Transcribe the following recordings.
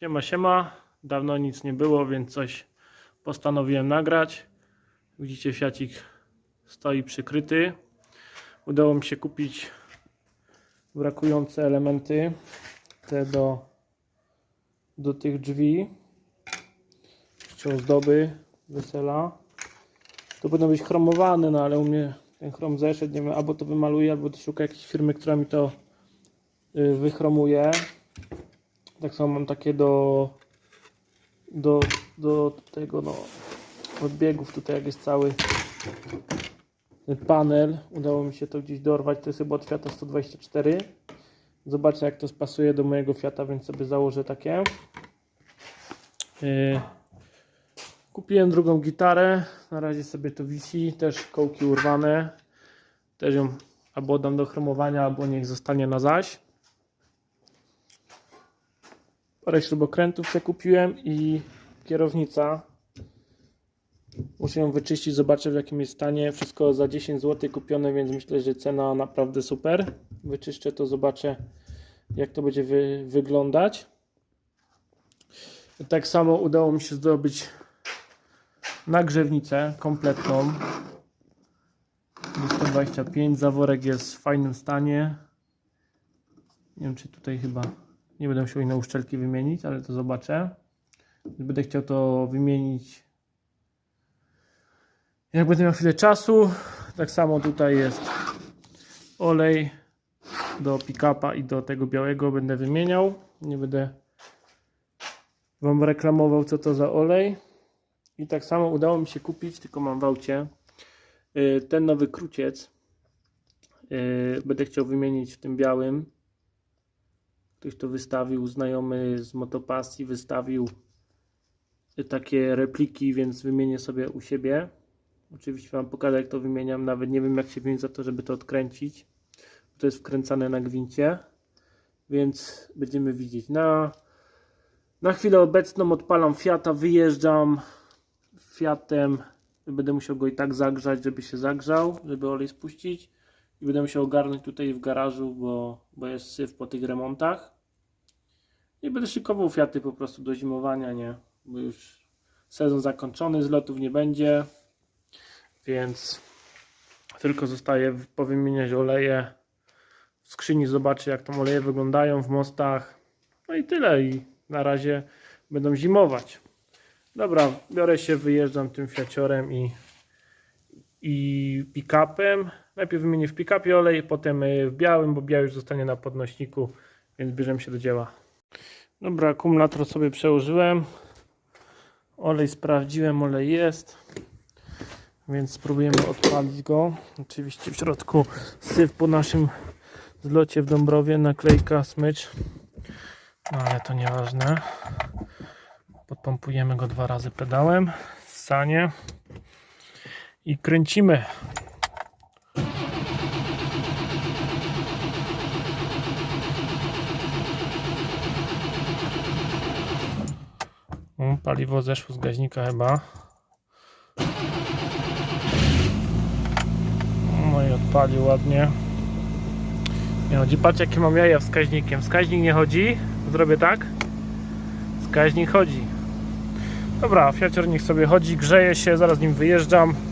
Siema, siema. Dawno nic nie było, więc coś postanowiłem nagrać. Widzicie, Fiacik stoi przykryty. Udało mi się kupić brakujące elementy. Te do, do tych drzwi. Jeszcze ozdoby wesela. To będą być chromowane, no ale u mnie ten chrom zeszedł. Nie wiem, albo to wymaluję, albo to szuka jakiejś firmy, która mi to y, wychromuje. Tak samo mam takie do, do, do tego no, odbiegów tutaj jak jest cały panel. Udało mi się to gdzieś dorwać. To jest chyba od Fiata 124. Zobaczę jak to spasuje do mojego Fiata, więc sobie założę takie. Yy, Kupiłem drugą gitarę. Na razie sobie to wisi. Też kołki urwane. Też ją albo oddam do chromowania, albo niech zostanie na zaś. Parę śrubokrętów sobie kupiłem i kierownica. Muszę ją wyczyścić, zobaczę w jakim jest stanie. Wszystko za 10 zł kupione, więc myślę, że cena naprawdę super. Wyczyszczę to, zobaczę jak to będzie wy wyglądać. Tak samo udało mi się zdobyć nagrzewnicę kompletną. 125 zaworek jest w fajnym stanie. Nie wiem czy tutaj chyba nie będę musiał inne uszczelki wymienić, ale to zobaczę. Będę chciał to wymienić jak będę miał chwilę czasu. Tak samo tutaj jest olej do pick-upa i do tego białego będę wymieniał. Nie będę Wam reklamował co to za olej. I tak samo udało mi się kupić, tylko mam w aucie, yy, ten nowy kruciec. Yy, Będę chciał wymienić w tym białym. Ktoś to wystawił, znajomy z motopasji wystawił takie repliki, więc wymienię sobie u siebie. Oczywiście Wam pokażę jak to wymieniam, nawet nie wiem jak się wziąć za to, żeby to odkręcić. To jest wkręcane na gwincie, więc będziemy widzieć. Na, na chwilę obecną odpalam Fiata, wyjeżdżam Fiatem, będę musiał go i tak zagrzać, żeby się zagrzał, żeby olej spuścić i będę musiał ogarnąć tutaj w garażu, bo, bo jest syf po tych remontach. I będę szykował Fiaty po prostu do zimowania, nie? Bo już sezon zakończony, zlotów nie będzie, więc tylko zostaje powymieniać oleje. W skrzyni zobaczę jak tam oleje wyglądają w mostach. No i tyle. I na razie będą zimować. Dobra, biorę się, wyjeżdżam tym Fiaciorem i, i pick-upem. Najpierw wymienię w pick-upie olej, potem y, w białym, bo biały już zostanie na podnośniku, więc bierzemy się do dzieła. Dobra, akumulator sobie przełożyłem. Olej sprawdziłem, olej jest. Więc spróbujemy odpalić go. Oczywiście w środku syf po naszym zlocie w Dąbrowie, naklejka, smycz. No ale to nieważne. Podpompujemy go dwa razy pedałem. Sanie. I kręcimy. Paliwo zeszło z gaźnika chyba. No i odpalił ładnie. Nie chodzi, patrz jakie mam jaja wskaźnikiem. Wskaźnik nie chodzi. Zrobię tak. Wskaźnik chodzi. Dobra, Fiacior niech sobie chodzi, grzeje się, zaraz nim wyjeżdżam.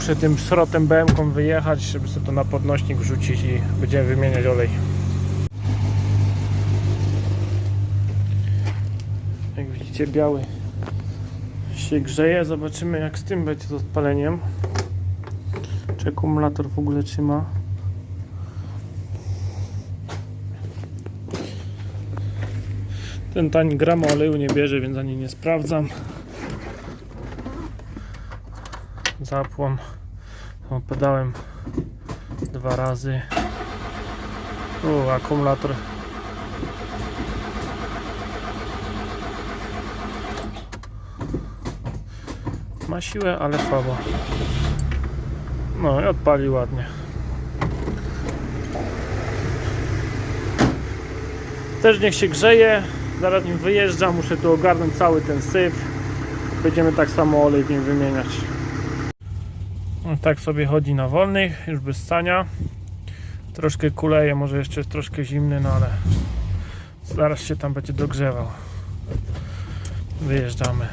Muszę tym szrotem BM-ką wyjechać, żeby sobie to na podnośnik wrzucić i będziemy wymieniać olej. Jak widzicie biały się grzeje, zobaczymy jak z tym będzie z odpaleniem. Czy akumulator w ogóle trzyma. Ten tań grama oleju nie bierze, więc ani nie sprawdzam. Zapłon. Pedałem dwa razy. U, akumulator. Ma siłę, ale słabo. No i odpali ładnie. Też niech się grzeje. Zaraz nim wyjeżdżam, muszę tu ogarnąć cały ten syf. Będziemy tak samo olej w nim wymieniać. Tak sobie chodzi na wolnych, już bez stania. Troszkę kuleje, może jeszcze jest troszkę zimny, no ale Zaraz się tam będzie dogrzewał. Wyjeżdżamy.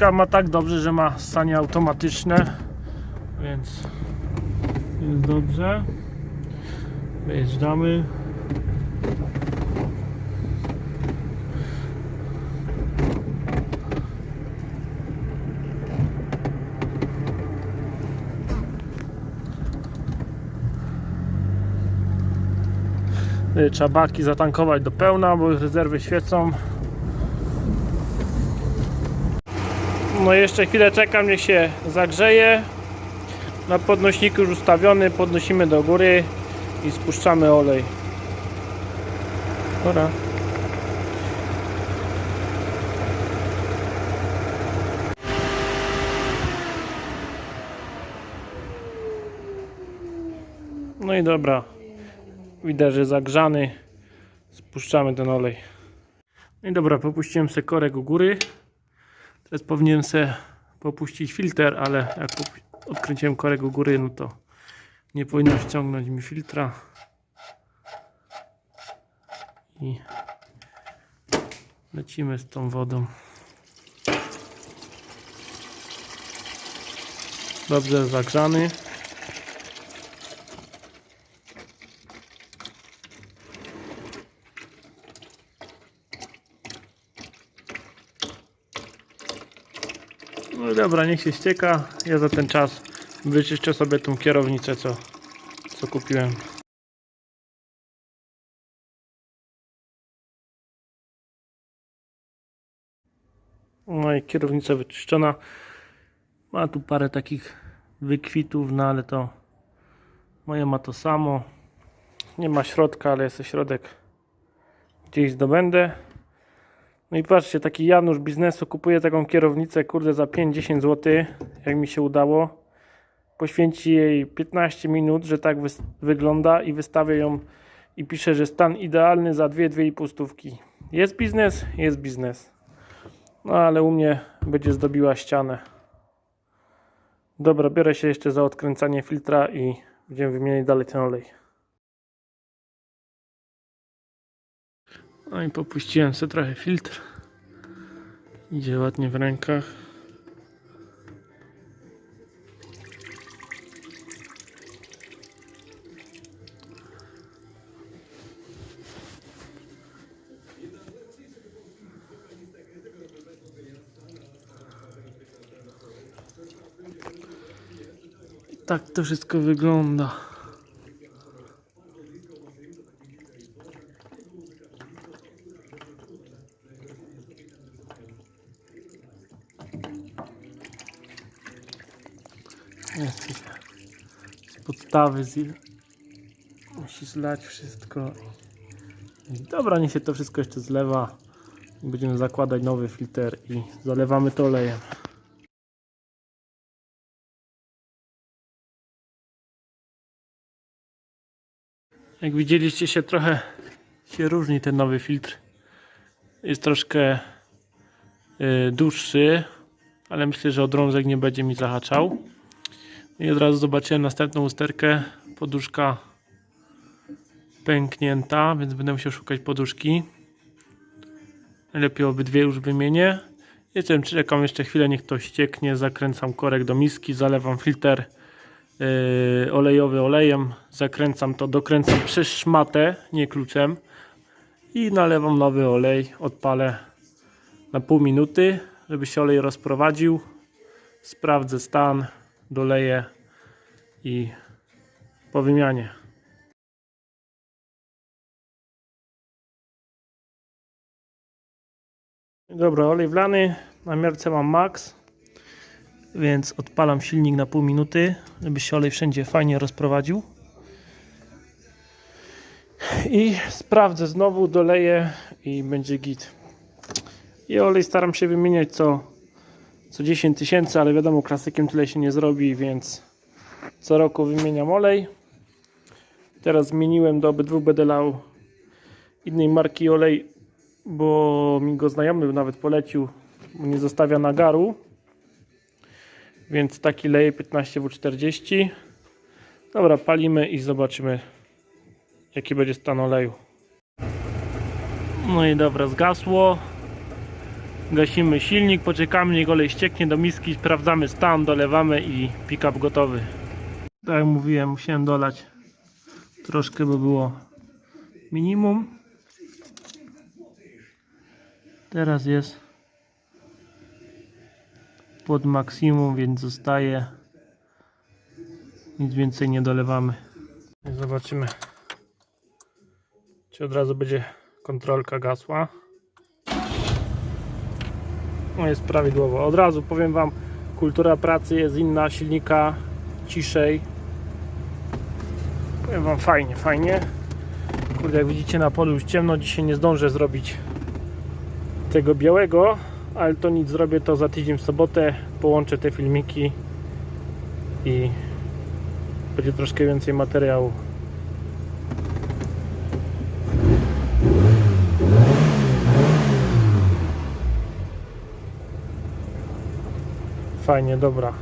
Pika ma tak dobrze, że ma sanie automatyczne, więc jest dobrze. Wyjeżdżamy. Trzeba baki zatankować do pełna, bo rezerwy świecą. No jeszcze chwilę czekam, niech się zagrzeje. Na podnośniku już ustawiony, podnosimy do góry i spuszczamy olej. Dobra. No i dobra. Widać, że zagrzany. Spuszczamy ten olej. No i dobra, popuściłem se korek u góry. Teraz powinienem se popuścić filtr, ale jak odkręciłem korek u góry, no to nie powinno ściągnąć mi filtra. I lecimy z tą wodą. Dobrze zagrzany. No dobra, niech się ścieka. Ja za ten czas wyczyszczę sobie tą kierownicę, co, co kupiłem. No i kierownica wyczyszczona. Ma tu parę takich wykwitów, no ale to moje ma to samo. Nie ma środka, ale jest środek. Gdzieś zdobędę. No i patrzcie, taki Janusz biznesu kupuje taką kierownicę, kurde, za 5-10 zł, jak mi się udało. Poświęci jej 15 minut, że tak wygląda i wystawia ją i pisze, że stan idealny za 2-2,5 stówki. Jest biznes? Jest biznes. No ale u mnie będzie zdobiła ścianę. Dobra, biorę się jeszcze za odkręcanie filtra i będziemy wymieniać dalej ten olej. No i popuściłem sobie trochę filtr. Idzie ładnie w rękach. Tak to wszystko wygląda. Jest z podstawy z... musi zlać wszystko. Dobra, niech się to wszystko jeszcze zlewa. Będziemy zakładać nowy filtr i zalewamy to olejem. Jak widzieliście się trochę się różni ten nowy filtr. Jest troszkę y, dłuższy, ale myślę, że odrążek nie będzie mi zahaczał. I od razu zobaczyłem następną usterkę. Poduszka pęknięta, więc będę musiał szukać poduszki. Lepiej obydwie już wymienię. Jeszcze czekam jeszcze chwilę, niech to ścieknie. Zakręcam korek do miski, zalewam filtr yy, olejowy olejem. Zakręcam to, dokręcam przez szmatę, nie kluczem. I nalewam nowy olej. Odpalę na pół minuty, żeby się olej rozprowadził. Sprawdzę stan doleję i po wymianie. Dobra, olej wlany. Na miarce mam max, więc odpalam silnik na pół minuty, żeby się olej wszędzie fajnie rozprowadził. I sprawdzę znowu, doleję i będzie git. I olej staram się wymieniać co co 10 tysięcy, ale wiadomo, klasykiem tyle się nie zrobi, więc co roku wymieniam olej. Teraz zmieniłem do obydwu będę lał innej marki olej, bo mi go znajomy nawet polecił, bo nie zostawia nagaru. Więc taki leje 15W40. Dobra, palimy i zobaczymy jaki będzie stan oleju. No i dobra, zgasło. Gasimy silnik, poczekamy, niech olej ścieknie do miski, sprawdzamy stan, dolewamy i pick-up gotowy. Tak jak mówiłem, musiałem dolać troszkę, bo było minimum. Teraz jest pod maksimum, więc zostaje. Nic więcej nie dolewamy. Zobaczymy, czy od razu będzie kontrolka gasła. No jest prawidłowo. Od razu powiem Wam, kultura pracy jest inna, silnika ciszej. Powiem Wam fajnie, fajnie. Kurde, jak widzicie na polu już ciemno, dzisiaj nie zdążę zrobić tego białego, ale to nic, zrobię to za tydzień w sobotę, połączę te filmiki i będzie troszkę więcej materiału. Fajnie, dobra.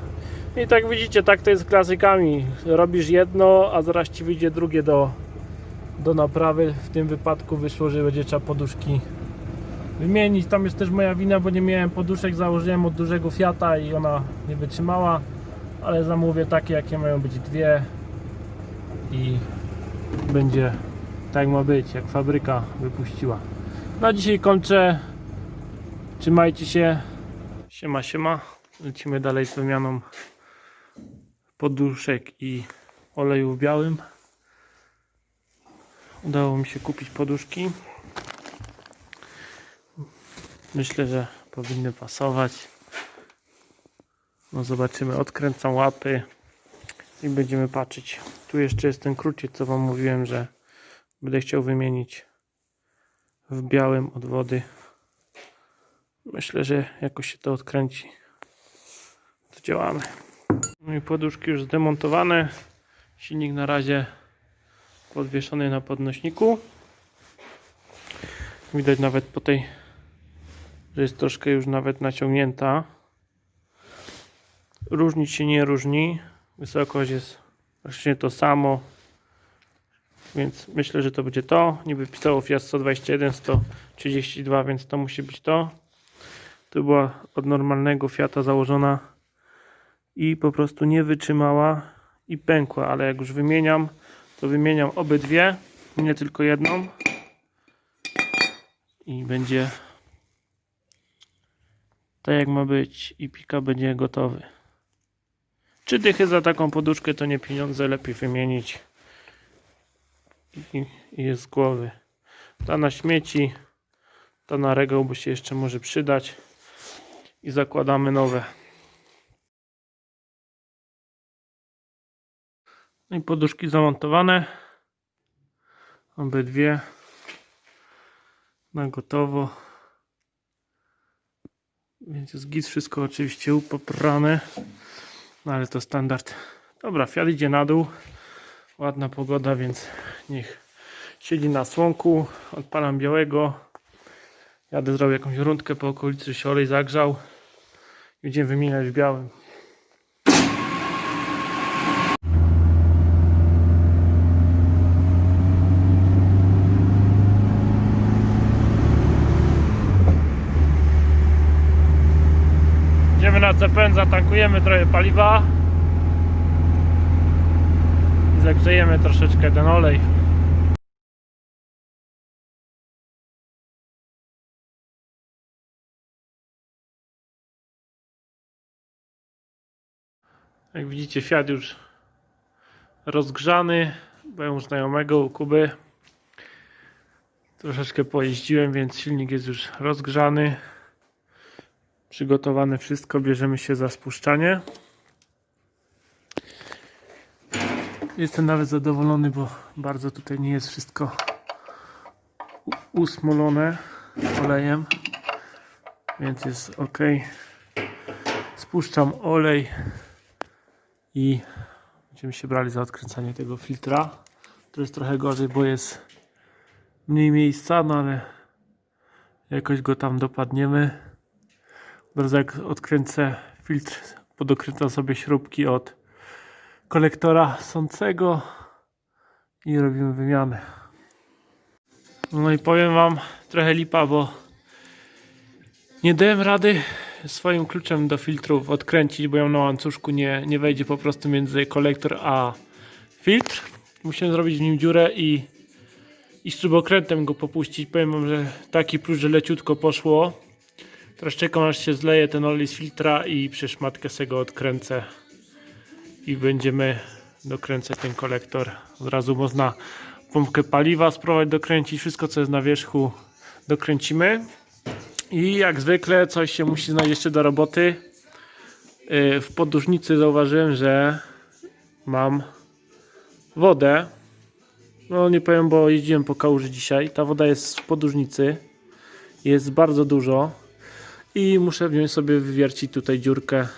I tak widzicie, tak to jest z klasykami. Robisz jedno, a zaraz ci wyjdzie drugie do, do naprawy. W tym wypadku wyszło, że będzie trzeba poduszki wymienić. Tam jest też moja wina, bo nie miałem poduszek, założyłem od dużego Fiata i ona nie wytrzymała. Ale zamówię takie, jakie mają być dwie i będzie tak ma być, jak fabryka wypuściła. Na dzisiaj kończę. Trzymajcie się. Siema, siema. Lecimy dalej z wymianą poduszek i oleju w białym. Udało mi się kupić poduszki. Myślę, że powinny pasować. No zobaczymy. Odkręcam łapy i będziemy patrzeć. Tu jeszcze jest ten króciec, co Wam mówiłem, że będę chciał wymienić w białym od wody. Myślę, że jakoś się to odkręci. To działamy. No i poduszki już zdemontowane. Silnik na razie podwieszony na podnośniku. Widać nawet po tej, że jest troszkę już nawet naciągnięta. Różnić się nie różni. Wysokość jest praktycznie to samo. Więc myślę, że to będzie to. Niby pisało Fiat 121, 132, więc to musi być to. To była od normalnego Fiata założona i po prostu nie wytrzymała i pękła, ale jak już wymieniam, to wymieniam obydwie, nie tylko jedną i będzie tak jak ma być i pika będzie gotowy. Czy dychy za taką poduszkę to nie pieniądze, lepiej wymienić i, i jest z głowy. Ta na śmieci, ta na regał, bo się jeszcze może przydać i zakładamy nowe. No i poduszki zamontowane. Obydwie na gotowo. Więc jest git, wszystko oczywiście upoprane. No ale to standard. Dobra, Fiat idzie na dół. Ładna pogoda, więc niech siedzi na słonku. Odpalam białego. Jadę zrobię jakąś rundkę po okolicy, się olej zagrzał. I Będziemy wymieniać w białym. Idziemy na CPN, zatankujemy trochę paliwa i zagrzejemy troszeczkę ten olej. Jak widzicie, Fiat już rozgrzany. Byłem u znajomego u Kuby. Troszeczkę pojeździłem, więc silnik jest już rozgrzany. Przygotowane wszystko. Bierzemy się za spuszczanie. Jestem nawet zadowolony, bo bardzo tutaj nie jest wszystko usmolone olejem, więc jest ok. Spuszczam olej i będziemy się brali za odkręcanie tego filtra. To jest trochę gorzej, bo jest mniej miejsca, no ale jakoś go tam dopadniemy. Od razu jak odkręcę filtr, podokręcam sobie śrubki od kolektora sącego i robimy wymianę. No i powiem wam trochę lipa, bo nie dałem rady swoim kluczem do filtrów odkręcić, bo ją na łańcuszku nie, nie wejdzie po prostu między kolektor a filtr. Musiałem zrobić w nim dziurę i, i śrubokrętem go popuścić. Powiem wam, że taki plus, że leciutko poszło. Czekam aż się zleje ten olej z filtra i przez matkę sobie go odkręcę i będziemy dokręcać ten kolektor. Od razu można pompkę paliwa spróbować dokręcić. Wszystko co jest na wierzchu dokręcimy. I jak zwykle coś się musi znaleźć jeszcze do roboty. Yy, W podróżnicy zauważyłem, że mam wodę. No nie powiem, bo jeździłem po kałuży dzisiaj. Ta woda jest w podróżnicy. Jest bardzo dużo. I muszę wziąć sobie wywiercić tutaj dziurkę,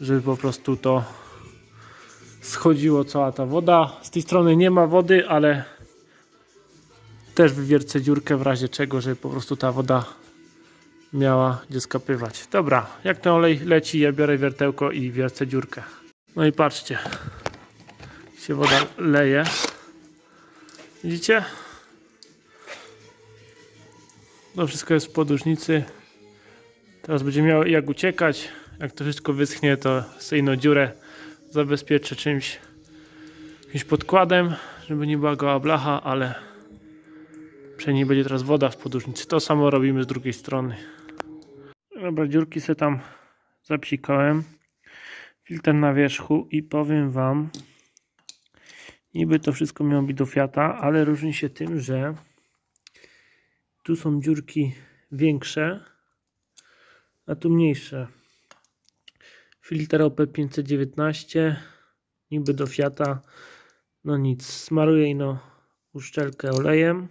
żeby po prostu to schodziło cała ta woda. Z tej strony nie ma wody, ale też wywiercę dziurkę w razie czego, żeby po prostu ta woda miała gdzie skapywać. Dobra, jak ten olej leci, ja biorę wiertełko i wiercę dziurkę. No i patrzcie, się woda leje. Widzicie? To wszystko jest w podłużnicy. Teraz będzie miał jak uciekać. Jak to wszystko wyschnie, to syjną dziurę zabezpieczę czymś, jakimś podkładem, żeby nie była goła blacha, ale przynajmniej będzie teraz woda w podłużnicy. To samo robimy z drugiej strony. Dobra, dziurki sobie tam zapsikałem. Filtr na wierzchu i powiem Wam, niby to wszystko miało być do Fiata, ale różni się tym, że tu są dziurki większe, a tu mniejsze. Filtr OP519, niby do Fiata, no nic, smaruję no uszczelkę olejem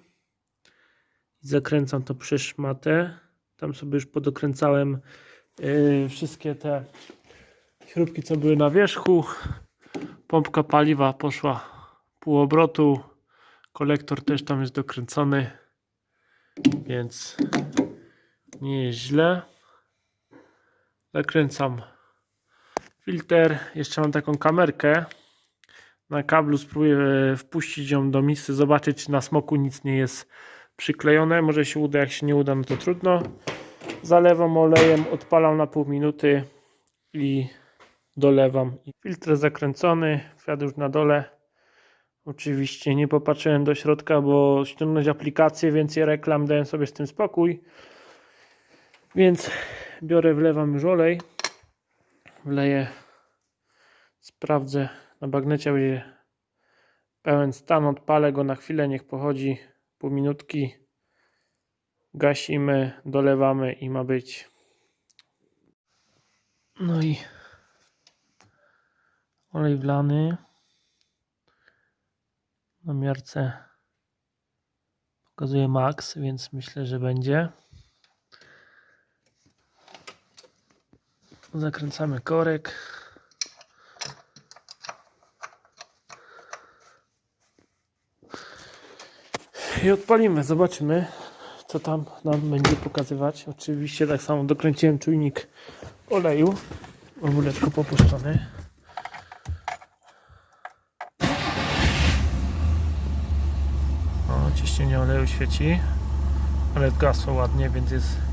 i zakręcam to przez szmatę. Tam sobie już podokręcałem yy, wszystkie te śrubki, co były na wierzchu. Pompka paliwa poszła pół obrotu. Kolektor też tam jest dokręcony, więc nie jest źle. Zakręcam filtr. Jeszcze mam taką kamerkę. Na kablu spróbuję e, wpuścić ją do misy, zobaczyć czy na smoku nic nie jest przyklejone. Może się uda, jak się nie uda, no to trudno. Zalewam olejem, odpalam na pół minuty i dolewam. Filtr zakręcony, kwiat już na dole. Oczywiście nie popatrzyłem do środka, bo ściągnąć aplikację, więcej reklam, dałem sobie z tym spokój. Więc biorę, wlewam już olej. Wleję, sprawdzę na bagnecie, będzie pełen stan, odpalę go na chwilę, niech pochodzi pół minutki. Gasimy, dolewamy i ma być. No i olej wlany na miarce pokazuje max, więc myślę, że będzie. Zakręcamy korek. I odpalimy, zobaczymy co tam nam będzie pokazywać. Oczywiście tak samo dokręciłem czujnik oleju. Ogóleczko popuszczony. O, ciśnienie oleju świeci. Ale gasło ładnie, więc jest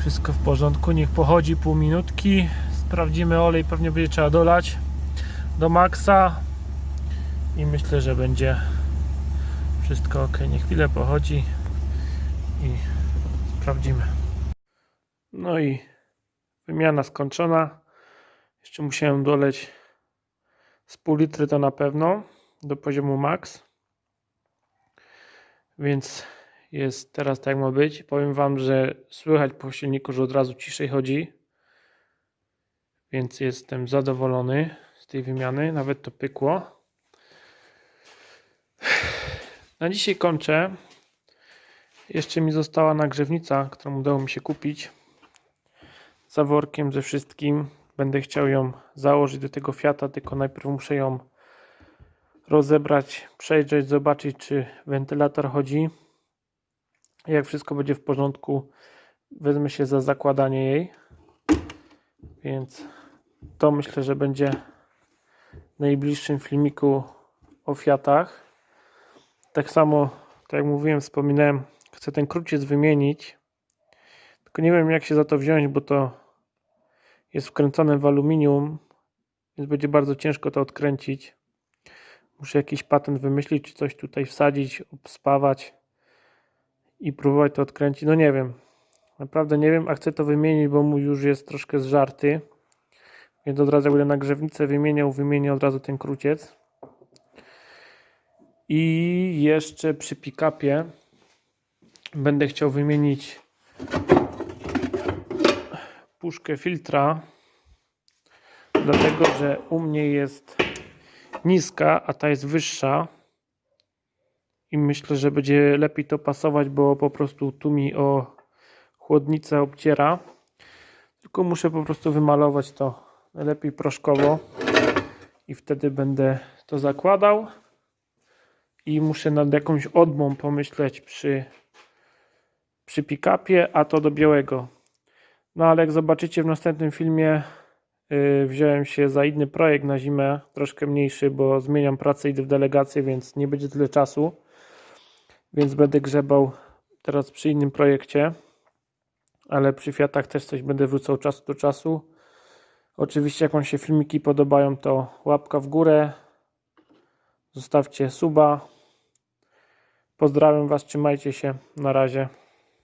wszystko w porządku. Niech pochodzi pół minutki. Sprawdzimy olej, pewnie będzie trzeba dolać do maksa. I myślę, że będzie wszystko ok. Niech chwilę pochodzi i sprawdzimy. No i wymiana skończona. Jeszcze musiałem doleć z pół litry to na pewno do poziomu max. Więc jest teraz tak ma być. Powiem Wam, że słychać po silniku, że od razu ciszej chodzi. Więc jestem zadowolony z tej wymiany. Nawet to pykło. Na dzisiaj kończę. Jeszcze mi została nagrzewnica, którą udało mi się kupić. zaworkiem, ze wszystkim. Będę chciał ją założyć do tego Fiata, tylko najpierw muszę ją rozebrać, przejrzeć, zobaczyć czy wentylator chodzi. Jak wszystko będzie w porządku, wezmę się za zakładanie jej. Więc to myślę, że będzie w najbliższym filmiku o Fiatach. Tak samo, tak jak mówiłem, wspominałem, chcę ten kruciec wymienić. Tylko nie wiem jak się za to wziąć, bo to jest wkręcone w aluminium, więc będzie bardzo ciężko to odkręcić. Muszę jakiś patent wymyślić, czy coś tutaj wsadzić, obspawać i próbować to odkręcić. No nie wiem. Naprawdę nie wiem, a chcę to wymienić, bo mój już jest troszkę zżarty. Więc od razu będę na grzewnicę wymieniał, wymienię od razu ten kruciec. I jeszcze przy pick-upie będę chciał wymienić puszkę filtra. Dlatego, że u mnie jest niska, a ta jest wyższa. I myślę, że będzie lepiej to pasować, bo po prostu tu mi o chłodnicę obciera. Tylko muszę po prostu wymalować to najlepiej proszkowo i wtedy będę to zakładał. I muszę nad jakąś odmą pomyśleć przy, przy pick-upie, a to do białego. No ale jak zobaczycie w następnym filmie, yy, wziąłem się za inny projekt na zimę, troszkę mniejszy, bo zmieniam pracę, idę w delegację, więc nie będzie tyle czasu. Więc będę grzebał teraz przy innym projekcie, ale przy Fiatach też coś będę wrzucał czasu do czasu. Oczywiście jak Wam się filmiki podobają, to łapka w górę, zostawcie suba. Pozdrawiam Was, trzymajcie się, na razie.